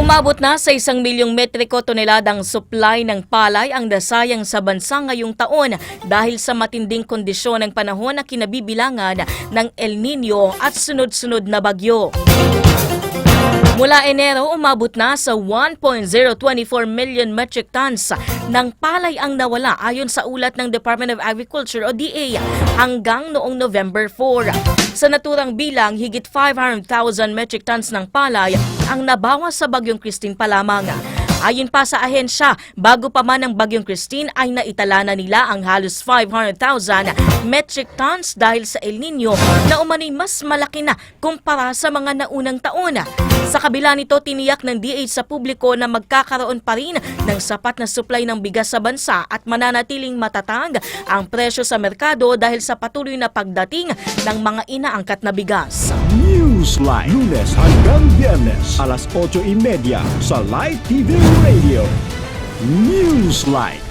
Umabot na sa isang milyong metriko toneladang supply ng palay ang nasayang sa bansa ngayong taon dahil sa matinding kondisyon ng panahon na kinabibilangan ng El Nino at sunod-sunod na bagyo. Mula Enero, umabot na sa 1.024 million metric tons ng palay ang nawala ayon sa ulat ng Department of Agriculture o DA hanggang noong November 4. Sa naturang bilang, higit 500,000 metric tons ng palay ang nabawas sa Bagyong Christine pa lamang. Ayon pa sa ahensya, bago pa man ang Bagyong Christine ay naitala na nila ang halos 500,000 metric tons dahil sa El Nino na umano'y mas malaki na kumpara sa mga naunang taon. Sa kabila nito, tiniyak ng DH sa publiko na magkakaroon pa rin ng sapat na supply ng bigas sa bansa at mananatiling matatag ang presyo sa merkado dahil sa patuloy na pagdating ng mga inaangkat na bigas. Newsline. Lunes hanggang Biyernes, alas 8.30 sa Light TV Radio. Newsline.